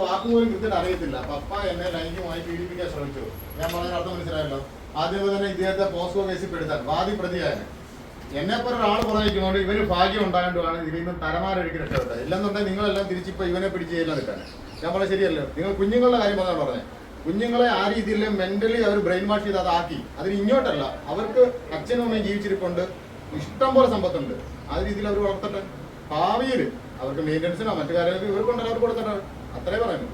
വാക്കുപോലും കൃത്യമായിട്ട് അറിയത്തില്ല. പപ്പ എന്നെ ലൈംഗികമായി പീഡിപ്പിക്കാൻ ശ്രമിച്ചു. ഞാൻ പറഞ്ഞ അർത്ഥം മനസ്സിലായല്ലോ? ആദ്യം തന്നെ ഇദ്ദേഹത്തെ പോസ്കോ കേസിൽ പെടുത്താൻ വാദി പ്രതിയായ എന്നെ പോലെ ഒരാൾ പറഞ്ഞിരിക്കുന്നതുകൊണ്ട് ഇവന് ഭാഗ്യം ഉണ്ടായതുകൊണ്ടാണ് ഇതിൽ നിന്ന് തലമാരൊഴുക്കി രക്ഷപ്പെട്ടത് ഇല്ലെന്നുണ്ടെങ്കിൽ നിങ്ങളെല്ലാം തിരിച്ചിപ്പോ ഇവനെ പിടിച്ച് ചെയ്യില്ല നിൽക്കാൻ ഞാൻ പറഞ്ഞ ശരിയല്ലോ നിങ്ങൾ കുഞ്ഞുങ്ങളുടെ കാര്യം പറഞ്ഞാൽ പറഞ്ഞത്. കുഞ്ഞുങ്ങളെ ആ രീതിയിൽ മെന്റലി അവർ ബ്രെയിൻ വാഷ് ചെയ്ത് അതാക്കി. അതിന് ഇങ്ങോട്ടല്ല അവർക്ക് അച്ഛനും അമ്മയും ജീവിച്ചിരിപ്പുണ്ട്. ഇഷ്ടം പോലെ സമ്പത്തുണ്ട്. ആ രീതിയിൽ അവർ വളർത്തട്ടെ. ഭാവിയിൽ അവർക്ക് മെയിന്റനൻസിനോ മറ്റു കാര്യങ്ങൾക്ക് ഇവർക്കുണ്ടല്ലോ അവർ കൊടുത്തട്ടെ അത്രേ പറയുന്നു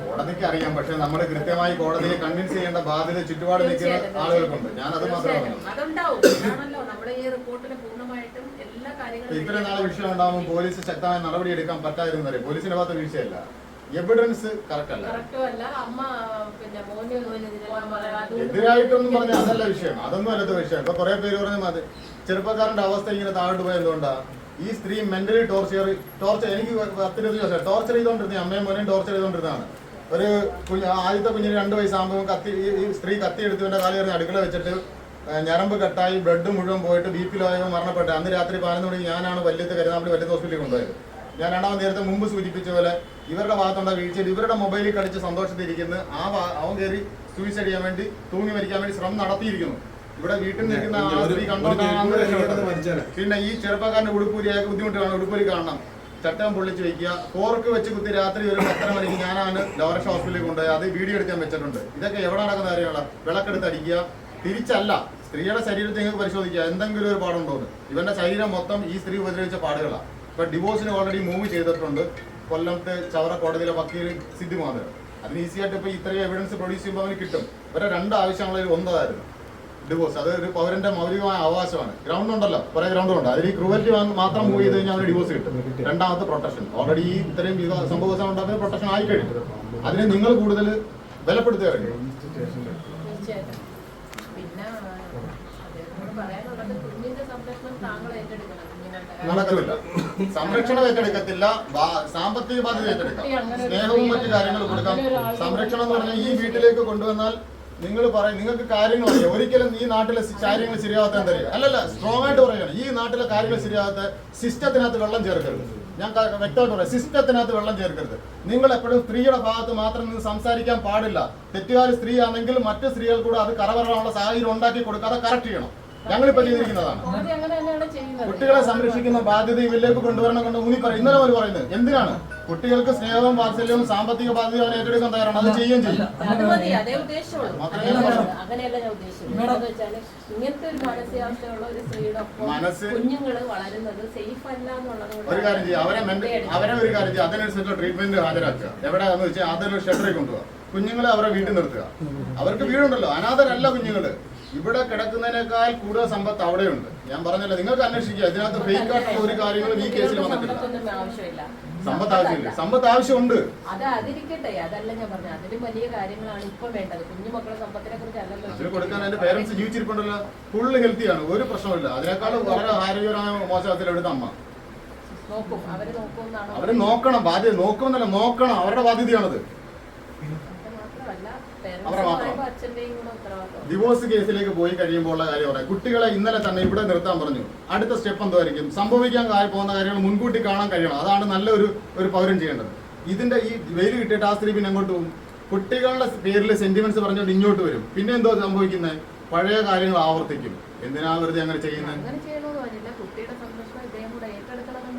കോടതിക്ക് അറിയാം പക്ഷെ നമ്മൾ കൃത്യമായി കോടതിയെ കൺവിൻസ് ചെയ്യേണ്ട ബാധ്യത ചുറ്റുപാട് നിൽക്കുന്ന ആളുകൾക്കുണ്ട്. ഞാൻ അത് മാത്രമാണ് ഇത്രയും നാളെ വിഷയം ഉണ്ടാകുമ്പോൾ പോലീസ് ശക്തമായ നടപടി എടുക്കാൻ പറ്റാതിരുന്നറിയാം പോലീസിന്റെ ഭാഗത്ത് വീഴ്ചയല്ല എവിഡൻസ് കറക്റ്റ് അല്ല. എതിരായിട്ടൊന്നും പറഞ്ഞ അതല്ല വിഷയം. അതൊന്നും അല്ലാത്ത വിഷയം. ഇപ്പൊ കുറെ പേര് പറഞ്ഞ മതി ചെറുപ്പക്കാരന്റെ അവസ്ഥ ഇങ്ങനെ താഴോട്ട് പോയത് എന്തുകൊണ്ടാ? ഈ സ്ത്രീ മെന്റലി ടോർച്ചർ ടോർച്ചർ എനിക്ക് പത്തിരുപത് ടോർച്ചർ ചെയ്തോണ്ടിരുന്ന അമ്മയും മോനെയും ടോർച്ചർ ചെയ്തോണ്ടിരുന്നതാണ് ഒരു കുഞ്ഞ് ആദ്യത്തെ കുഞ്ഞിന് രണ്ട് വയസ്സാകുമ്പോൾ കത്തി ഈ- സ്ത്രീ കത്തി എടുത്തവന്റെ കാലി എറിഞ്ഞ് അടുക്കള വെച്ചിട്ട് ഞരമ്പ് കട്ടായി ബ്ലഡ് മുഴുവൻ പോയിട്ട് ബി പി ലോയോ അന്ന് രാത്രി പതിനൊന്ന് മണിക്ക് ഞാനാണ് വല്യത്ത് കരുതാമ്പള്ളി വല്യത്ത് ഹോസ്പിറ്റലിൽ കൊണ്ടുപോയത്. ഞാൻ രണ്ടാമത് നേരത്തെ മുമ്പ് സൂചിപ്പിച്ച പോലെ ഇവരുടെ ഭാഗത്തുള്ള വീഴ്ചയിൽ ഇവരുടെ മൊബൈലിൽ കളിച്ച് സന്തോഷത്തിരിക്കുന്ന ആ അവൻ കയറി സൂയിസൈഡ് ചെയ്യാൻ വേണ്ടി തൂങ്ങി മരിക്കാൻ വേണ്ടി ശ്രമം നടത്തിയിരിക്കുന്നു. ഇവിടെ വീട്ടിൽ നിൽക്കുന്ന ആ സ്ത്രീ കണ്ടോണ്ടാണ് പിന്നെ ഈ ചെറുപ്പക്കാരന്റെ ഉടുപ്പൂരിയായ ബുദ്ധിമുട്ട് കാണാം ഉടുപ്പൂരി കാണണം. ചട്ടം പൊള്ളിച്ച് വെക്കുക. ഫോർക്ക് വെച്ച് കുത്തി രാത്രി ഒരു പത്തര മണിക്ക് ഞാനാണ് ലോറക്ഷ ഹോസ്പിറ്റലിൽ കൊണ്ടുപോയി. അത് വീഡിയോ എടുക്കാൻ വെച്ചിട്ടുണ്ട്. ഇതൊക്കെ എവിടെ നടക്കുന്ന കാര്യമാണ് വിളക്കെടുത്ത് അടിക്കുക. തിരിച്ചല്ല. സ്ത്രീയുടെ ശരീരത്തെ നിങ്ങൾക്ക് പരിശോധിക്കുക? എന്തെങ്കിലും ഒരു പാടുണ്ടോ ഇവന്റെ ശരീരം മൊത്തം ഈ സ്ത്രീ ഉപദ്രവിച്ച പാടുകളാണ് ഇപ്പൊ ഡിവോഴ്സിന് ഓൾറെഡി മൂവ് ചെയ്തിട്ടുണ്ട്. കൊല്ലത്തെ ചവറ കോടതിയിലെ വക്കീൽ സിദ്ധി മാധവൻ അതിന് ഈസി ആയിട്ട് ഇപ്പൊ ഇത്രയും എവിഡൻസ് പ്രൊഡ്യൂസ് ചെയ്യുമ്പോൾ അവന് കിട്ടും. ഇവരുടെ രണ്ട് ആവശ്യങ്ങളിൽ ഒന്നതായിരുന്നു. ഡിവോഴ്സ് അത് ഒരു പൗരന്റെ മൗലികമായ അവകാശമാണ്. ഗ്രൗണ്ട് ഉണ്ടല്ലോ. കുറെ ഗ്രൗണ്ട് ഉണ്ട്. അതിൽ ക്രൂവൽറ്റി മാത്രം മൂവ് ചെയ്ത് കഴിഞ്ഞാൽ അവന് ഡിവോഴ്സ് കിട്ടും. രണ്ടാമത്തെ പ്രൊട്ടക്ഷൻ ഓൾറെഡി ഈ ഇത്രയും സംഭവം ഉണ്ടാകുന്ന പ്രൊട്ടക്ഷൻ ആയി കഴിഞ്ഞു. അതിനെ നിങ്ങൾ കൂടുതൽ ബലപ്പെടുത്തുക നടക്കില്ല സംരക്ഷണം ഏറ്റെടുക്കത്തില്ല. സാമ്പത്തിക ബാധ്യത ഏറ്റെടുക്കാം. സ്നേഹവും മറ്റു കാര്യങ്ങളും കൊടുക്കാം. സംരക്ഷണം എന്ന് പറഞ്ഞാൽ ഈ വീട്ടിലേക്ക് കൊണ്ടുവന്നാൽ നിങ്ങൾ പറയും നിങ്ങൾക്ക് കാര്യങ്ങൾ അറിയാം? ഒരിക്കലും ഈ നാട്ടിലെ കാര്യങ്ങൾ ശരിയാവാത്ത എന്തറിയാം അല്ലല്ല സ്ട്രോങ് ആയിട്ട് പറയുകയാണ്. ഈ നാട്ടിലെ കാര്യങ്ങൾ ശരിയാവാത്ത സിസ്റ്റത്തിനകത്ത് വെള്ളം ചേർക്കരുത്. ഞാൻ വ്യക്തമായിട്ട് പറയാം സിസ്റ്റത്തിനകത്ത് വെള്ളം ചേർക്കരുത്. നിങ്ങൾ എപ്പോഴും സ്ത്രീയുടെ ഭാഗത്ത് മാത്രം നിങ്ങൾ സംസാരിക്കാൻ പാടില്ല. തെറ്റുകാരി സ്ത്രീ ആണെങ്കിൽ മറ്റു സ്ത്രീകൾ കൂടെ അത് കറവറാനുള്ള സാഹചര്യം ഉണ്ടാക്കി കൊടുക്കാതെ കറക്റ്റ് ചെയ്യണം. ഞങ്ങളിപ്പോ ചെയ്തിരിക്കുന്നതാണ്. കുട്ടികളെ സംരക്ഷിക്കുന്ന ബാധ്യത ഇവരിലേക്ക് കൊണ്ടുവരണം കൊണ്ട് ഊന്നി പറയും ഇന്നലെ അവർ പറയുന്നത് എന്തിനാണ്? കുട്ടികൾക്ക് സ്നേഹവും വാത്സല്യവും സാമ്പത്തിക ബാധ്യത അവൻ ഏറ്റെടുക്കാൻ തയ്യാറാണ്. അത് ചെയ്യുകയും ചെയ്യും. മനസ്സ് കുഞ്ഞുങ്ങൾ വളരുന്നത് സേഫ് അല്ല എന്നുള്ളത് ഒരു കാര്യം ചെയ്യുക അവരെ അവരെ ഒരു കാര്യം ചെയ്യുക അതിനനുസരിച്ച് ട്രീറ്റ്മെന്റ് ഹാജരാക്കുക. എവിടെയാന്ന് വെച്ചാൽ അതൊരു ഷെൽട്ടറിൽ കൊണ്ടുപോകുക കുഞ്ഞുങ്ങളെ അവരെ വീട്ടിൽ നിർത്തുക. അവർക്ക് വീടുണ്ടല്ലോ. അനാഥരല്ല കുഞ്ഞുങ്ങൾ. ഇവിടെ കിടക്കുന്നതിനേക്കാൾ കൂടുതൽ സമ്പത്ത് അവിടെയുണ്ട്. ഞാൻ പറഞ്ഞല്ലോ നിങ്ങൾക്ക് അന്വേഷിക്കുക. ഇതിനകത്ത് ഫേക്ക് ആയിട്ടുള്ള ഒരു കാര്യങ്ങളും ഈ കേസിൽ വന്നിട്ടില്ല. സമ്പത്ത് ആവശ്യമില്ല. സമ്പത്ത് ആവശ്യമുണ്ട്. അത് അതിരിക്കട്ടെ. അതല്ല ഞാൻ പറഞ്ഞത്. അതിലും വലിയ കാര്യങ്ങളാണ് ഇപ്പൊ വേണ്ടത്. കുഞ്ഞുമക്കളെ സമ്പത്തിനെ കുറിച്ച് അതിന് അല്ലല്ലോ കൊടുക്കാൻ എന്റെ പേരൻസ് ജീവിച്ചിരിപ്പുണ്ടല്ലോ. ഫുള്ള് ഹെൽത്തിയാണ് ഒരു പ്രശ്നമില്ല അതിനേക്കാൾ വളരെ ആരോഗ്യപരമായ മോശത്തിലെടുത്ത അമ്മ. നോക്കും. അവർ നോക്കണം. ബാധ്യത. നോക്കുമെന്നല്ല നോക്കണം. അവരുടെ ബാധ്യതയാണത്. അത് ഡിവോഴ്സ് കേസിലേക്ക് പോയി കഴിയുമ്പോൾ ഉള്ള കാര്യം പറയാം. കുട്ടികളെ ഇന്നലെ തന്നെ ഇവിടെ നിർത്താൻ പറഞ്ഞു. അടുത്ത സ്റ്റെപ്പ് എന്തായിരിക്കും? സംഭവിക്കാൻ പോകുന്ന കാര്യങ്ങൾ മുൻകൂട്ടി കാണാൻ കഴിയണം. അതാണ് നല്ലൊരു ഒരു പൗരൻ ചെയ്യേണ്ടത്. ഇതിന്റെ ഈ വെയിൽ കിട്ടിയിട്ട് ആ സ്ത്രീ പിന്നെ എങ്ങോട്ട് പോകും? കുട്ടികളുടെ പേരിൽ സെന്റിമെന്റ്സ് പറഞ്ഞുകൊണ്ട് ഇങ്ങോട്ട് വരും. പിന്നെ എന്തോ സംഭവിക്കുന്നത് പഴയ കാര്യങ്ങൾ ആവർത്തിക്കും. എന്തിനാ വെറുതെ അങ്ങനെ ചെയ്യുന്നത്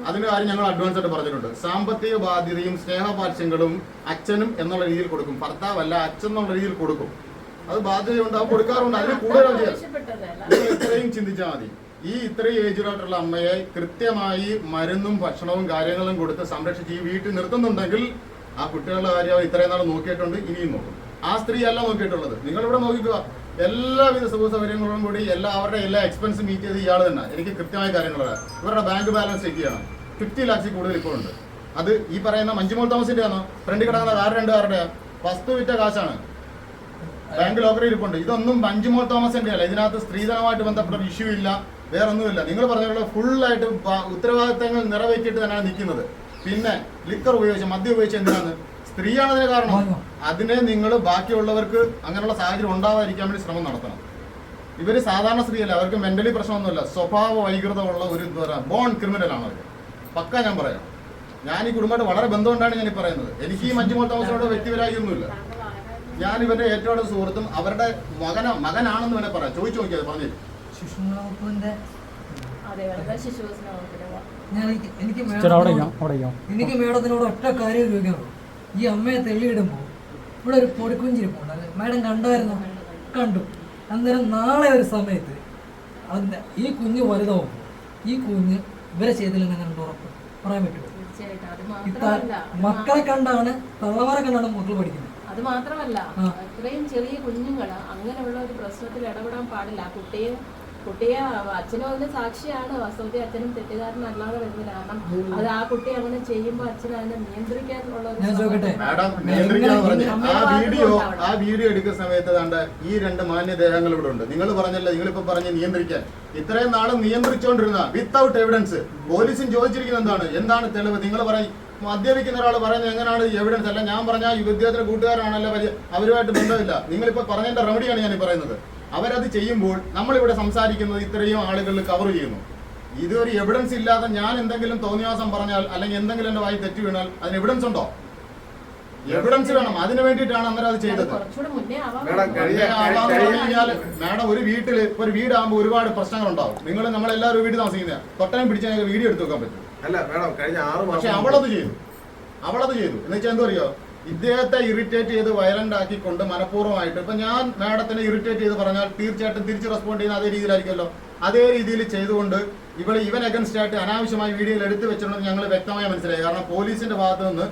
അതിന് കാര്യം ഞങ്ങൾ അഡ്വാൻസ് ആയിട്ട് പറഞ്ഞിട്ടുണ്ട്. സാമ്പത്തിക ബാധ്യതയും സ്നേഹപാർശ്യങ്ങളും അച്ഛനും എന്നുള്ള രീതിയിൽ കൊടുക്കും. ഭർത്താവല്ല അച്ഛൻ എന്നുള്ള രീതിയിൽ കൊടുക്കും. അത് ബാധ്യതയുണ്ട്. അത് കൊടുക്കാറുണ്ട്. അതിന് കൂടുതലും ഇത്രയും ചിന്തിച്ചാൽ മതി. ഈ ഇത്രയും ഏജിലായിട്ടുള്ള അമ്മയെ കൃത്യമായി മരുന്നും ഭക്ഷണവും കാര്യങ്ങളും കൊടുത്ത് സംരക്ഷിച്ച് ഈ വീട്ടിൽ നിർത്തുന്നുണ്ടെങ്കിൽ ആ കുട്ടികളുടെ കാര്യം അവർ ഇത്രയും നാൾ നോക്കിയിട്ടുണ്ട്. ഇനിയും നോക്കും. ആ സ്ത്രീ അല്ല നോക്കിയിട്ടുള്ളത്. നിങ്ങൾ ഇവിടെ നോക്കിക്കുക എല്ലാവിധ സുഖ സൗകര്യങ്ങളോടും കൂടി എല്ലാ അവരുടെ എല്ലാ എക്സ്പെൻസും മീറ്റ് ചെയ്ത് ഇയാൾ തന്നെ. എനിക്ക് കൃത്യമായ കാര്യങ്ങളാണ് ഇവരുടെ ബാങ്ക് ബാലൻസ് ചെക്ക് ചെയ്യണം. ഫിഫ്റ്റി ലാക്സിൽ കൂടുതൽ ഇപ്പോൾ ഉണ്ട്. അത് ഈ പറയുന്ന മഞ്ജുമോൾ തോമസിന്റെ ആണോ ഫ്രണ്ട് കിടക്കുന്ന കാർ രണ്ട് കാരുടെ വസ്തു വിറ്റ കാശാണ്. ബാങ്ക് ലോക്കറി ഇരിപ്പുണ്ട്. ഇതൊന്നും മഞ്ജുമോൾ തോമസിന്റെ അല്ല. ഇതിനകത്ത് സ്ത്രീധനമായിട്ട് ബന്ധപ്പെട്ട ഒരു ഇഷ്യൂ ഇല്ല. വേറെ ഒന്നുമില്ല നിങ്ങൾ പറഞ്ഞ ആയിട്ട് ഉത്തരവാദിത്തങ്ങൾ നിറവേറ്റിയിട്ട് തന്നെയാണ് നിൽക്കുന്നത്. പിന്നെ ലിക്കർ ഉപയോഗിച്ച് മദ്യം ഉപയോഗിച്ച് എന്തിനാണ് സ്ത്രീയാണ് അതിന് കാരണം അതിനെ നിങ്ങൾ ബാക്കിയുള്ളവർക്ക് അങ്ങനെയുള്ള സാഹചര്യം ഉണ്ടാവാതിരിക്കാൻ വേണ്ടി ശ്രമം നടത്തണം. ഇവർ സാധാരണ സ്ത്രീയല്ല. അവർക്ക് മെന്റലി പ്രശ്നമൊന്നുമില്ല. സ്വഭാവ വൈകൃതമുള്ള ഒരു എന്താ പറയുക ബോൺ ക്രിമിനൽ ആണ് അവർ പക്ക ഞാൻ പറയാം. ഞാൻ ഈ കുടുംബമായിട്ട് വളരെ ബന്ധമുണ്ടാണ് ഞാൻ ഈ പറയുന്നത്. എനിക്ക് ഈ മഞ്ജുമോൾ തോമസിനോട് വ്യക്തിപരായൊന്നുമില്ല ഞാൻ ഇവന്റെ ഏറ്റവും അടുത്ത സുഹൃത്തും അവരുടെ മകന മകനാണെന്ന് വേണേ പറയാം. ചോദിച്ചു നോക്കിയത് പറഞ്ഞു വകുപ്പിന്റെ ഞാൻ എനിക്ക് മേഡത്തിനോട് ഒറ്റ കാര്യം ചോദിക്കാനുള്ളൂ. ഈ അമ്മയെ തെള്ളിയിടുമ്പോൾ ഇവിടെ ഒരു പൊടിക്കുഞ്ചിരിപ്പുണ്ട്. അത് മേഡം കണ്ടായിരുന്നു? കണ്ടു. അന്നേരം നാളെ ഒരു സമയത്ത് അതിന്റെ ഈ കുഞ്ഞ് വലുതാവും ഈ കുഞ്ഞ് ഇവരെ ചെയ്തില്ലെന്ന് കണ്ട് ഉറപ്പ് പറയാൻ പറ്റുമോ? മക്കളെ കണ്ടാണ് തള്ളവരെ കണ്ടാണ് മക്കൾ പഠിക്കുന്നത്. അത് മാത്രമല്ല. ഇത്രയും ചെറിയ കുഞ്ഞുങ്ങൾ അങ്ങനെയുള്ള ഒരു പ്രശ്നത്തിൽ ഇടപെടാൻ പാടില്ല. ആ കുട്ടിയെ കുട്ടിയെ അച്ഛനും അതിന് സാക്ഷിയാണ്. വാസ്തവത്തിൽ അച്ഛനും തെറ്റുകാരനല്ലാതെ വരുന്നില്ല കാരണം അത് ആ കുട്ടി അങ്ങനെ ചെയ്യുമ്പോൾ അച്ഛൻ അതിനെ നിയന്ത്രിക്കാനുള്ള ആ വീഡിയോ ആ വീഡിയോ എടുക്കുന്ന സമയത്ത് കണ്ട് ഈ രണ്ട് മാന്യദേഹങ്ങൾ ഇവിടെ ഉണ്ട്. നിങ്ങൾ പറഞ്ഞല്ലോ നിങ്ങളിപ്പോ പറഞ്ഞ് നിയന്ത്രിക്കാൻ. ഇത്രയും നാളും നിയന്ത്രിച്ചുകൊണ്ടിരുന്ന വിത്തൗട്ട് എവിഡൻസ് പോലീസും ചോദിച്ചിരിക്കുന്നത് എന്താണ്? എന്താണ് തെളിവ്? നിങ്ങൾ പറയും. മദ്യപിക്കുന്ന ഒരാൾ പറയുന്നത് എങ്ങനെയാണ് എവിഡൻസ് അല്ല ഞാൻ പറഞ്ഞ ഈ വിദ്യാർത്ഥിയുടെ കൂട്ടുകാരാണല്ലോ വലിയ അവരുമായിട്ട് ബന്ധമില്ല. നിങ്ങളിപ്പോൾ പറഞ്ഞതിന്റെ റെമഡിയാണ് ഞാൻ പറയുന്നത്. അവരത് ചെയ്യുമ്പോൾ നമ്മളിവിടെ സംസാരിക്കുന്നത് ഇത്രയും ആളുകളിൽ കവർ ചെയ്യുന്നു. ഇതൊരു എവിഡൻസ് ഇല്ലാതെ ഞാൻ എന്തെങ്കിലും തോന്നിയാസം പറഞ്ഞാൽ അല്ലെങ്കിൽ എന്തെങ്കിലും എന്റെ വായി തെറ്റ് വീണാൽ അതിന് എവിഡൻസ് ഉണ്ടോ? എവിഡൻസ് വേണം. അതിന് വേണ്ടിയിട്ടാണ് അന്നേരം അത് ചെയ്തത്. കുറച്ചുകൂടെ മുന്നേ ആവാൻ മേഡം, ഒരു വീട്ടിൽ ഇപ്പൊ ഒരു വീടാകുമ്പോൾ ഒരുപാട് പ്രശ്നങ്ങൾ ഉണ്ടാവും നിങ്ങൾ നമ്മളെല്ലാവരും വീട്ടിൽ താമസിക്കുന്ന തൊട്ടനും പിടിച്ചാൽ വീഡിയോ എടുത്തു വെക്കാൻ പറ്റും. അല്ല മേഡം കഴിഞ്ഞ ആറ് പക്ഷെ അവളത് ചെയ്തു. അവളത് ചെയ്തു. എന്ന് വെച്ചാൽ എന്താ അറിയോ? ഇദ്ദേഹത്തെ ഇറിറ്റേറ്റ് ചെയ്ത് വയലന്റ് ആക്കിക്കൊണ്ട് മനഃപൂർവമായിട്ട് ഇപ്പൊ ഞാൻ മാഡത്തിനെ ഇറിറ്റേറ്റ് ചെയ്ത് പറഞ്ഞാൽ തീർച്ചയായിട്ടും തിരിച്ച് റെസ്പോണ്ട് ചെയ്യുന്ന അതേ രീതിയിലായിരിക്കുമല്ലോ. അതേ രീതിയിൽ ചെയ്തുകൊണ്ട് ഇവൾ ഇവൻ അഗൻസ്റ്റ് ആയിട്ട് അനാവശ്യമായി വീഡിയോയിൽ എടുത്തു വെച്ചിട്ടുണ്ടെന്ന് ഞങ്ങൾ വ്യക്തമായി മനസ്സിലായി. കാരണം പോലീസിന്റെ ഭാഗത്ത് നിന്ന്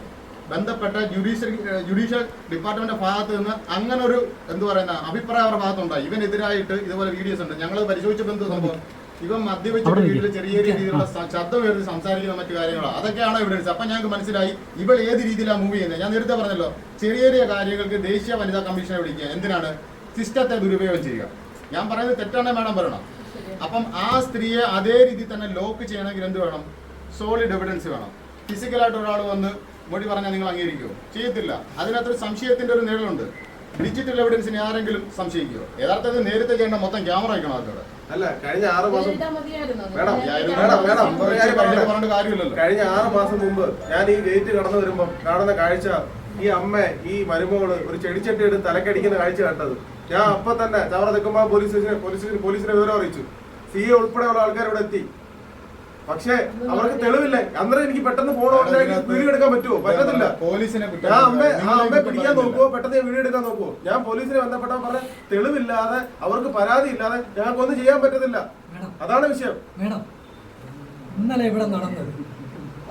ബന്ധപ്പെട്ട ജുഡീഷ്യൽ ജുഡീഷ്യൽ ഡിപ്പാർട്ട്മെന്റ് ഭാഗത്ത് നിന്ന് അങ്ങനെ ഒരു എന്ത് പറയുന്ന അഭിപ്രായം അവരുടെ ഭാഗത്തുണ്ടായി ഇവനെതിരായിട്ട് ഇതുപോലെ വീഡിയോസ് ഉണ്ട്. ഞങ്ങൾ പരിശോധിച്ചപ്പോൾ എന്ത് സംഭവം? ഇവൻ മദ്യപിച്ചിട്ട് വീട്ടിൽ ചെറിയ രീതിയിലുള്ള ശബ്ദം ഉയർത്തി സംസാരിക്കുന്ന മറ്റു കാര്യങ്ങളോ. അതൊക്കെയാണ് എവിഡൻസ് അപ്പൊ ഞങ്ങൾക്ക് മനസ്സിലായി ഇവൾ ഏത് രീതിയിലാണ് മൂവ് ചെയ്യുന്നത്? ഞാൻ നേരത്തെ പറഞ്ഞല്ലോ ചെറിയ ചെറിയ കാര്യങ്ങൾക്ക് ദേശീയ വനിതാ കമ്മീഷനെ വിളിക്കുക. എന്തിനാണ്? സിസ്റ്റത്തെ ദുരുപയോഗം ചെയ്യുക. ഞാൻ പറയുന്നത് തെറ്റാണ് മേഡം പറയണം. അപ്പം ആ സ്ത്രീയെ അതേ രീതിയിൽ തന്നെ ലോക്ക് ചെയ്യണമെങ്കിൽ എന്ത് വേണം? സോളിഡ് എവിഡൻസ് വേണം. ഫിസിക്കലായിട്ട് ഒരാൾ വന്ന് മൊഴി പറഞ്ഞാൽ നിങ്ങൾ അംഗീകരിക്കുമോ ചെയ്യത്തില്ല. അതിനകത്തൊരു സംശയത്തിന്റെ ഒരു നിഴലുണ്ട്. ഡിജിറ്റൽ എവിഡൻസിനെ ആരെങ്കിലും സംശയിക്കുമോ യഥാർത്ഥത്തിൽ നേരത്തെ ചെയ്യേണ്ട മൊത്തം ക്യാമറ വയ്ക്കണം അതിലൂടെ അല്ല കഴിഞ്ഞ ആറ് മാസം മേഡം, മേഡം, മേഡം. പറഞ്ഞിട്ട് കാര്യമില്ലല്ലോ. കഴിഞ്ഞ ആറ് മാസം മുമ്പ് ഞാൻ ഈ ഗേറ്റ് കടന്നു വരുമ്പോൾ കാണുന്ന കാഴ്ച ഈ അമ്മ ഈ മരുമകൾ ഒരു ചെടിച്ചട്ടി എടുത്ത് തലക്കടിക്കുന്ന കാഴ്ച കണ്ടത്. ഞാൻ അപ്പൊ തന്നെ ചവറ തെക്കുമ്പോ പോലീസ് സ്റ്റേഷനെ പോലീസ് സ്റ്റേഷൻ പോലീസിനെ വിവരം അറിയിച്ചു. സി എ ഉൾപ്പെടെയുള്ള ആൾക്കാർ ഇവിടെ എത്തി. പക്ഷേ അവർക്ക് തെളിവില്ലേ? അന്നേരം എനിക്ക് പെട്ടെന്ന് ഫോൺ വീഡിയോ എടുക്കാൻ പറ്റുമോ പറ്റത്തില്ല. പോലീസിനെ ഞാൻ അമ്മ ആ അമ്മയെ പിടിക്കാൻ. നോക്കുവോ? പെട്ടെന്ന് വീഡിയോ എടുക്കാൻ നോക്കുവോ? ഞാൻ പോലീസിനെ ബന്ധപ്പെട്ടാൽ പറഞ്ഞ തെളിവില്ലാതെ അവർക്ക് പരാതി ഇല്ലാതെ ഞങ്ങൾക്ക് ഒന്നും ചെയ്യാൻ പറ്റത്തില്ല. അതാണ് വിഷയം. മേഡം ഇന്നലെ ഇവിടെ നടന്നത്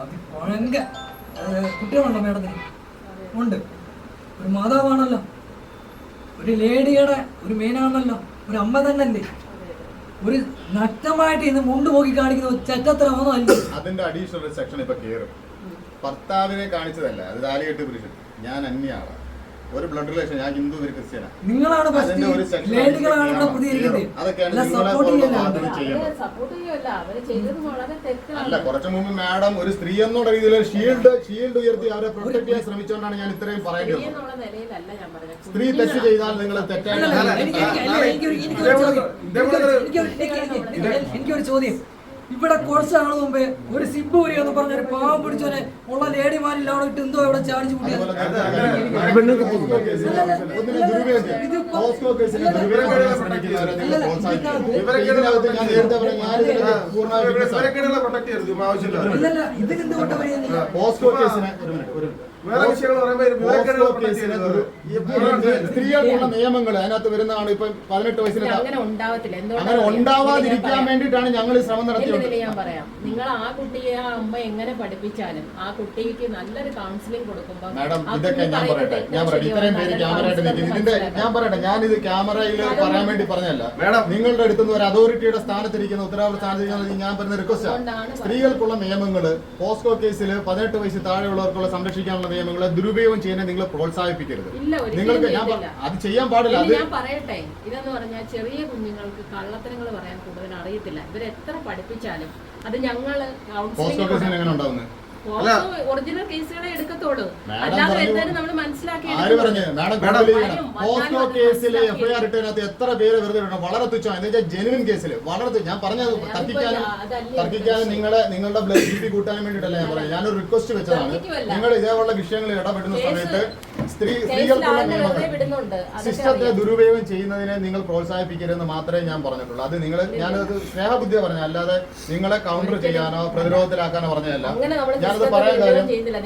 അതിപ്പഴങ്ക കുട്ടികളുണ്ടോ മേഡത്തിന്? ഉണ്ട്. ഒരു മാതാവാണല്ലോ. ഒരു ലേഡിയുടെ ഒരു മെയിനാണല്ലോ ഒരു അമ്മ തന്നല്ലേ ഒരു നഗ്നമായിട്ട് ഇന്ന് മുണ്ട് പോക്കി കാണിക്കുന്ന ഒരു അല്ല. അതിന്റെ അഡീഷണൽ സെക്ഷൻ ഇപ്പൊ കയറും ഭർത്താവിനെ കാണിച്ചതല്ല അത് താലികെട്ട് പുരുഷൻ ഞാൻ അന്യാണ് ഒരു ബ്ലഡ് റിലേഷൻ ഞാൻ ഹിന്ദു ഒരു ക്രിസ്ത്യനാ നിങ്ങളാണ് അല്ല കുറച്ചു മുമ്പ് മാഡം ഒരു സ്ത്രീ എന്നുള്ള രീതിയിൽ ഷീൽഡ് ഷീൽഡ് ഉയർത്തി അവരെ പ്രൊട്ടക്ട് ചെയ്യാൻ ശ്രമിച്ചുകൊണ്ടാണ് ഞാൻ ഇത്രയും പറയുന്നത്. സ്ത്രീ നിലയിലല്ല ഞാൻ പറഞ്ഞത്. സ്ത്രീ തെറ്റ് ചെയ്താൽ നിങ്ങൾ തെറ്റാണ് എനിക്കൊരു ചോദ്യം. ഇവിടെ കുറച്ച് നാൾ മുമ്പേ ഒരു സിബൂരി എന്ന് പറഞ്ഞ ഒരു പാവം പിടിച്ചോനെ ഉള്ള ലേഡിമാരിൽ അവിടെ ഇട്ട് എന്തോ ഇവിടെ ചാടിച്ചു കൂട്ടിയത് അതുപോലെ അത് തന്നെ അങ്ങനെ- പോസ്കോ കേസിനെ ഒന്നിനെ ദുരുപയോഗം ചെയ്യും. പോസ്കോ കേസിനെ ദുരുപയോഗം ചെയ്യാൻ ശ്രമിക്കുന്നവരെ നിങ്ങൾ പ്രോത്സാഹിപ്പിക്കും. ഇതിനകത്ത് ഞാൻ നേരത്തെ പറഞ്ഞ ഞാൻ ഇതിനകത്ത് പൂർണമായി വിശ്വസിക്കുന്നു. ഇവരൊക്കെയുള്ള പ്രൊട്ടക്ട് ചെയ്തു ചുമ്മാ ആവശ്യമില്ല ഇല്ലല്ല ഇതിന് എന്ത് പറയുന്നില്ല വേറെ വിഷയങ്ങൾ പറയുമ്പോൾ സ്ത്രീകൾക്കുള്ള നിയമങ്ങൾ അതിനകത്ത് വരുന്നതാണ് ഇപ്പൊ പതിനെട്ട് വയസ്സിന് താ- അങ്ങനെ ഉണ്ടാവത്തില്ല. അങ്ങനെ ഉണ്ടാവാതിരിക്കാൻ വേണ്ടിട്ടാണ് ഞങ്ങൾ ശ്രമം നടത്തിയത് ഞാൻ പറയാം? നിങ്ങൾ ആ കുട്ടിയെ ആ അമ്മ എങ്ങനെ പഠിപ്പിച്ചാലും ആ കുട്ടിക്ക് നല്ലൊരു കൗൺസിലിംഗ് കൊടുക്കുമ്പോൾ മാഡം ഇതൊക്കെ ഞാൻ പറയട്ടെ. ഞാൻ പറയട്ടെ. ഇത്രയും പേര് ക്യാമറയായിട്ട് നിൽക്കുന്നു. ഇതിന്റെ ഞാൻ പറയട്ടെ. ഞാൻ ഇത് ക്യാമറയിൽ പറയാൻ വേണ്ടി പറഞ്ഞല്ല മാഡം. നിങ്ങളുടെ അടുത്തുനിന്ന് ഒരു അതോറിറ്റിയുടെ സ്ഥാനത്തിരിക്കുന്ന ഉത്തരവാദിത്ത സ്ഥാനത്തിരിക്കുന്ന ഞാൻ പറയുന്ന റിക്വസ്റ്റ് ആണ് സ്ത്രീകൾക്കുള്ള നിയമങ്ങൾ പോസ്കോ കേസിൽ പതിനെട്ട് വയസ്സ് താഴെയുള്ളവർക്കുള്ള സംരക്ഷിക്കാനുള്ള നിയമങ്ങളെ ദുരുപയോഗം ചെയ്യാൻ നിങ്ങൾ പ്രോത്സാഹിപ്പിക്കരുത്. നിങ്ങൾക്ക് ഞാൻ അത് ചെയ്യാൻ പാടില്ല അത് ഞാൻ പറയട്ടെ. ഇതെന്ന് പറഞ്ഞാൽ ചെറിയ കുഞ്ഞുങ്ങൾക്ക് കള്ളത്തരങ്ങൾ പറയാൻ കൂടുതൽ അറിയത്തില്ല. ഇവരെത്ര പഠിപ്പിച്ചാലും അത് ഞങ്ങൾ എങ്ങനെ കൗൺസിലിംഗ് ഒറിജിനൽ കേസുകളെ എടുക്കത്തുള്ളൂ അല്ലാതെ എന്തായാലും നമ്മൾ മനസ്സിലാക്കി. വന്നാലും കേസിൽ എഫ്ഐആർ ഇട്ടതിനകത്ത് എത്ര പേര് വെറുതെ ഇടണം? വളരെ തുച്ഛമാണ്. എന്ന് വെച്ചാൽ ജെനുവിൻ കേസിൽ വളരെ ഞാൻ പറഞ്ഞത് തർക്കിക്കാനും തർക്കിക്കാനും നിങ്ങളെ നിങ്ങളുടെ ബ്ലഡ് ബി പി കൂട്ടാനും വേണ്ടിയിട്ടല്ല ഞാൻ പറഞ്ഞത് ഞാനൊരു റിക്വസ്റ്റ് വെച്ചതാണ്. നിങ്ങൾ ഇതേപോലുള്ള വിഷയങ്ങളിൽ ഇടപെടുന്ന സമയത്ത് സ്ത്രീ സ്ത്രീകൾക്കുള്ള നിയമങ്ങൾ സിസ്റ്റത്തെ ദുരുപയോഗം ചെയ്യുന്നതിനെ നിങ്ങൾ പ്രോത്സാഹിപ്പിക്കരുതെന്ന് മാത്രമേ ഞാൻ പറഞ്ഞിട്ടുള്ളൂ. അത് നിങ്ങൾ ഞാനത് സ്നേഹബുദ്ധിയെ പറഞ്ഞ അല്ലാതെ നിങ്ങളെ കൗണ്ടർ ചെയ്യാനോ പ്രതിരോധത്തിലാക്കാനോ പറഞ്ഞതല്ല. ഞാൻ ഞാനത് പറയാൻ കാര്യം ചെയ്യുന്നില്ല.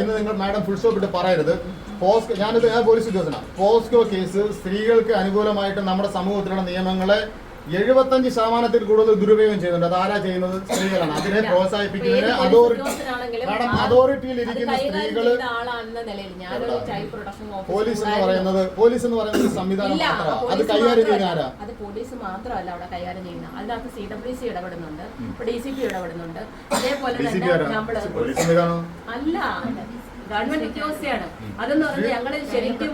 എന്ന് നിങ്ങൾ മാഡം ഫുൾ സ്റ്റോപ്പ് ഇട്ട് പറയരുത്. പോസ്കോ ഞാനിത് ഞാൻ പോലീസ് ഉദ്യോഗസ്ഥനാണ് പോസ്കോ കേസ് സ്ത്രീകൾക്ക് അനുകൂലമായിട്ട് നമ്മുടെ സമൂഹത്തിലുള്ള നിയമങ്ങളെ എഴുപത്തഞ്ച് ശതമാനത്തിൽ കൂടുതൽ ദുരുപയോഗം ചെയ്യുന്നുണ്ട്. അത് ആരാ ചെയ്യുന്നത്? സ്ത്രീകളാണ്. അതിനെ പ്രോത്സാഹിപ്പിക്കുന്നതിന് അതോറിറ്റി മാഡം അതോറിറ്റിയിൽ അത് ഇരിക്കുന്ന സ്ത്രീകൾ പോലീസ് എന്ന് പറയുന്നത് പോലീസ് എന്ന് പറയുന്നത് സംവിധാനം അത് കൈകാര്യം ചെയ്യുന്ന. ആരാ? അത് പോലീസ് മാത്രമല്ല അവിടെ കൈകാര്യം ചെയ്യുന്ന അതിനകത്ത് സി ഡബ്ല്യു സി ഇടപെടുന്നുണ്ട്. ഡി സി പി ഇടപെടുന്നുണ്ട്. അതേപോലെ തന്നെ നമ്മൾ അല്ല. ഗവൺമെന്റ് ഉദ്യോഗസ്ഥയാണ്. അതെന്ന് പറഞ്ഞാൽ ഞങ്ങൾ ശരിക്കും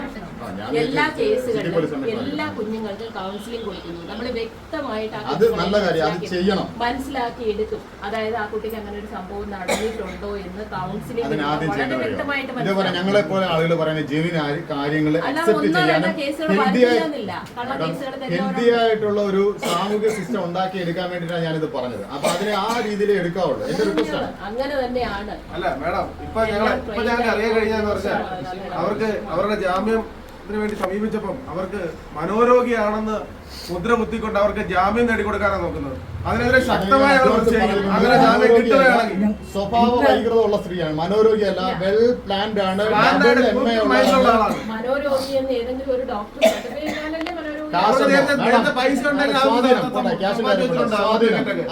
എല്ലാ കേസുകളിലും എല്ലാ കുഞ്ഞുങ്ങൾക്കും കൗൺസിലിംഗ് കൊടുക്കുന്നു. നമ്മൾ വ്യക്തമായിട്ട് ആ അത് നല്ല കാര്യം. അത് മനസ്സിലാക്കി- ചെയ്യണം. മനസ്സിലാക്കി എടുക്കും. അതായത് ആ കുട്ടിക്ക് അങ്ങനെ ഒരു സംഭവം നടന്നിട്ടുണ്ടോ എന്ന് കൗൺസിലിംഗ് വളരെ വ്യക്തമായിട്ട് ഇതേപോലെ മനസ്സിലാക്കും. ഞങ്ങളെ പോലെ ആളുകൾ പറയുന്ന ജെനുവിൻ കാര്യങ്ങൾ അല്ലാതെ അക്സെപ്റ്റ് ഒന്നോ രണ്ടോ ചെയ്യാനും കേസുകൾ ഹെൽത്തി വരുന്നില്ല. കള്ള കേസുകൾ ഹെൽത്തി ആയിട്ടുള്ള ഒരു സാമൂഹ്യ സിസ്റ്റം ഉണ്ടാക്കി എടുക്കാൻ വേണ്ടിയിട്ടാണ് ഞാനിത് പറഞ്ഞത്. അപ്പൊ അതിനെ ആ രീതിയിൽ എടുക്കാവുള്ളൂ. എന്റെ റിക്വസ്റ്റ് ആണ് അങ്ങനെ തന്നെയാണ്. അല്ല മേഡം ഇപ്പൊ ഞങ്ങളെ ഞങ്ങൾക്ക് അറിയാൻ കഴിഞ്ഞാന്ന് പറഞ്ഞാൽ അവർക്ക് അവരുടെ ജാമ്യത്തിന് വേണ്ടി സമീപിച്ചപ്പം അവർക്ക് മനോരോഗിയാണെന്ന് മുദ്ര കുത്തിക്കൊണ്ട് അവർക്ക് ജാമ്യം നേടിക്കൊടുക്കാനാണ് നോക്കുന്നത്. അതിനെതിരെ ശക്തമായ അങ്ങനെ ജാമ്യം കിട്ടുകയാണെങ്കിൽ സ്വഭാവ വൈകൃതമുള്ള സ്ത്രീയാണ്. മനോരോഗിയല്ല വെൽ പ്ലാൻഡ് ആണ്. മനോരോഗി എന്ന് ഏതെങ്കിലും ഒരു ഡോക്ടർ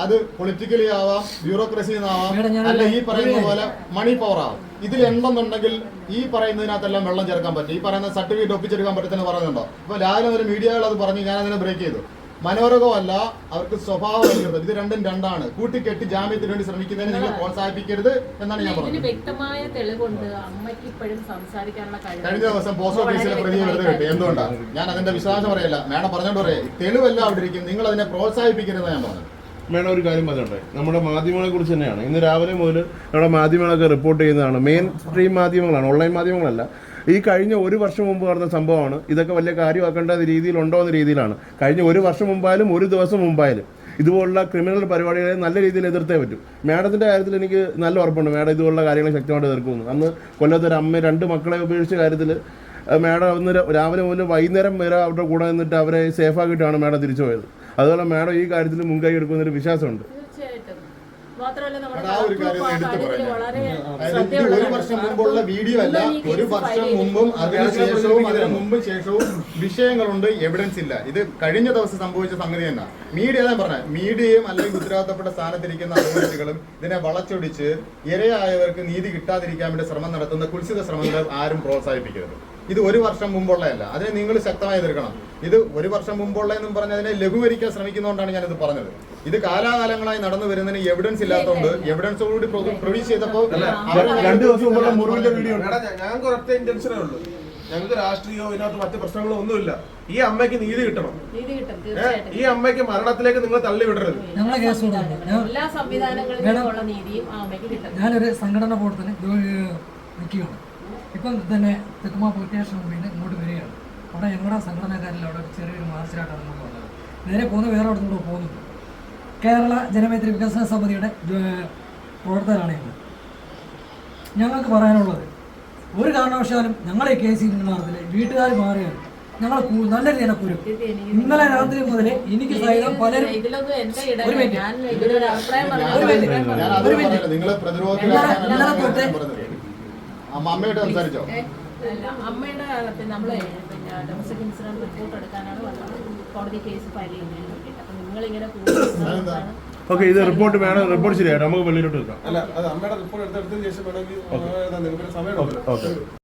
അത് പൊളിറ്റിക്കലി ആവാം ബ്യൂറോക്രസി ആവാം മേഡം, അല്ല ഈ പറയുന്ന പോലെ മണി പവർ ആവാം. ഇതിൽ എന്തെന്നുണ്ടെങ്കിൽ ഈ പറയുന്നതിനകത്തെല്ലാം വെള്ളം ചേർക്കാൻ പറ്റും. ഈ പറയുന്ന സർട്ടിഫിക്കറ്റ് ഒപ്പിച്ചെടുക്കാൻ പറ്റത്തിന് പറയുന്നുണ്ടോ? അപ്പൊ രാവിലെ ഒരു മീഡിയകൾ അത് പറഞ്ഞു ഞാൻ അതിനെ ബ്രേക്ക് ചെയ്തു. മനോരോഗമല്ല അവർക്ക് സ്വഭാവം ഇത് രണ്ടും രണ്ടാണ്. കൂട്ടിക്കെട്ടി ജാമ്യത്തിന് വേണ്ടി ശ്രമിക്കുന്നതിന് നിങ്ങൾ പ്രോത്സാഹിപ്പിക്കരുത് എന്നാണ് ഞാൻ പറഞ്ഞത്. വ്യക്തമായ തെളിവുണ്ട്. അമ്മയ്ക്ക് ഇപ്പോഴും സംസാരിക്കാനുള്ള കഴിഞ്ഞ ദിവസം പോസ്റ്റ് ഓഫീസിലെ പ്രതിയെ വെറുതെ കിട്ടി എന്തുകൊണ്ടാണ് ഞാൻ അതിന്റെ വിശദാംശം പറയല്ല. മേഡം പറഞ്ഞോണ്ട് പറയാം. തെളിവല്ല അവിടെ ഇരിക്കും. നിങ്ങൾ അതിനെ പ്രോത്സാഹിപ്പിക്കരുത് ഞാൻ പറഞ്ഞത്. മേഡം ഒരു കാര്യം പറഞ്ഞോട്ടെ. നമ്മുടെ മാധ്യമങ്ങളെ കുറിച്ച് തന്നെയാണ്. ഇന്ന് രാവിലെ മുതൽ നമ്മുടെ മാധ്യമങ്ങളൊക്കെ റിപ്പോർട്ട് ചെയ്യുന്നതാണ്. മെയിൻ സ്ട്രീം മാധ്യമങ്ങളാണ്. ഓൺലൈൻ മാധ്യമങ്ങളല്ല. ഈ കഴിഞ്ഞ ഒരു വർഷം മുമ്പ് നടന്ന സംഭവമാണ്. ഇതൊക്കെ വലിയ കാര്യമാക്കേണ്ട രീതിയിലുണ്ടോ എന്ന രീതിയിലാണ്. കഴിഞ്ഞ ഒരു വർഷം മുമ്പായാലും ഒരു ദിവസം മുമ്പായാലും ഇതുപോലുള്ള ക്രിമിനൽ പരിപാടികളെ നല്ല രീതിയിൽ എതിർത്തേ പറ്റും. മാഡത്തിന്റെ കാര്യത്തിൽ എനിക്ക് നല്ല ഉറപ്പുണ്ട്. മാഡം ഇതുപോലുള്ള കാര്യങ്ങൾ ശക്തമായിട്ട് എതിർക്കുന്നു. അന്ന് കൊല്ലത്ത് ഒരു അമ്മ രണ്ട് മക്കളെ ഉപേക്ഷിച്ച കാര്യത്തിൽ മാഡം അന്ന് രാവിലെ മുതൽ വൈകുന്നേരം വരെ അവരുടെ കൂടെ നിന്നിട്ട് അവരെ സേഫാക്കിയിട്ടാണ് മാഡം തിരിച്ചു പോയത്. അതുപോലെ മാഡം ഈ കാര്യത്തിൽ മുൻകൈ എടുക്കുന്നൊരു വിശ്വാസമുണ്ട്. മാത്രമല്ല നമ്മുടെ ഒരു വർഷം മുമ്പുള്ള വീഡിയോ അല്ല ഒരു വർഷം മുമ്പും അതിനുശേഷവും അതിന് മുമ്പും ശേഷവും വിഷയങ്ങളുണ്ട് എവിഡൻസ് ഇല്ല. ഇത് കഴിഞ്ഞ ദിവസം സംഭവിച്ച സംഗതി തന്നെ. മീഡിയ ഞാൻ പറഞ്ഞ മീഡിയയും അല്ലെങ്കിൽ ഉത്തരവാദിത്തപ്പെട്ട സ്ഥാനത്തിരിക്കുന്ന അതോറിറ്റികളും ഇതിനെ വളച്ചൊടിച്ച് ഇരയായവർക്ക് നീതി കിട്ടാതിരിക്കാൻ വേണ്ടി ശ്രമം നടത്തുന്ന കുൽസിത ശ്രമങ്ങൾ ആരും പ്രോത്സാഹിപ്പിക്കരുത്. ഇത് ഒരു വർഷം മുമ്പുള്ളതല്ല. അതിനെ നിങ്ങൾ ശക്തമായി എതിർക്കണം. ഇത് ഒരു വർഷം മുമ്പുള്ളതെന്നും പറഞ്ഞ് അതിനെ ലഘൂകരിക്കാൻ ശ്രമിക്കുന്നതുകൊണ്ടാണ് ഞാനിത് പറഞ്ഞത്. ഇത് കാലാകാലങ്ങളായി നടന്നു വരുന്നതിന് എവിഡൻസ് ഇല്ലാത്തതുകൊണ്ട് എവിഡൻസോടുകൂടി പ്രൊഡ്യൂസ് ചെയ്തപ്പോൾ ഞങ്ങൾക്ക് ഇന്റൻഷനേ ഉള്ളൂ. ഞങ്ങൾക്ക് രാഷ്ട്രീയമോ ഇതിനകത്ത് മറ്റു പ്രശ്നങ്ങളോ ഒന്നുമില്ല. ഈ അമ്മയ്ക്ക് നീതി കിട്ടണം. നീതി കിട്ടും തീർച്ചയായിട്ടും. ഈ അമ്മയ്ക്ക് മരണത്തിലേക്ക് നിങ്ങൾ തള്ളി വിടരുത് ഞങ്ങളെ കേസ് എല്ലാ സംവിധാനങ്ങളിലും ഞാനൊരു സംഘടന പ്രവർത്തനം നിൽക്കുകയാണ്. ഇപ്പം തന്നെ തെക്കുമ പൊലിറ്റേഷൻ മുമ്പിൽ നിന്ന് ഇങ്ങോട്ട് വരികയാണ്. അവിടെ ഞങ്ങളുടെ സംഘടനക്കാരിൽ അവിടെ ചെറിയൊരു മാർച്ചിലായിട്ടാണ് നമ്മൾ വന്നത്. നേരെ പോകുന്ന വേറെ അവിടെ കൂടെ പോകുന്നുണ്ട്. കേരള ജനമൈത്രി വികസന സമിതിയുടെ പ്രവർത്തകരാണ് ഞങ്ങൾ ഞങ്ങൾക്ക് പറയാനുള്ളത് ഒരു കാരണവശാലും ഞങ്ങളെ ഈ കേസിൽ നിന്ന് മാറത്തില്ല വീട്ടുകാർ മാറിയാണ് ഞങ്ങൾ നല്ല രീതിയിൽ കുരും. ഇന്നലെ രാത്രി മുതൽ എനിക്ക് സഹിതം പലരും ഒരു മിനിറ്റ്. ഒരു മിനിറ്റ്. ഇന്നലെ തൊട്ട് പ്രതിരോധ അമ്മ അമ്മയായിട്ട് സംസാരിച്ചോ അല്ല, അമ്മയുടെ പിന്നെ നമ്മളെ പിന്നെ ഡൊമസ്റ്റിക് ഇൻസിഡന്റ് റിപ്പോർട്ട് എടുക്കാനാണ് വന്നത്. കോടതി കേസ് ഫയൽ ചെയ്യുന്നതിന് വേണ്ടിയിട്ട്. അപ്പൊ നിങ്ങൾ ഇങ്ങനെ അതെന്താ? ഓക്കെ ഇത് റിപ്പോർട്ട് വേണം റിപ്പോർട്ട് ശരിയായിട്ട് നമുക്ക് വെളിയിലോട്ട് എടുക്കാം അല്ല അത് അമ്മയുടെ റിപ്പോർട്ട് എടുത്തെടുത്തതിന് ശേഷം വേണമെങ്കിൽ സമയം ഓക്കെ.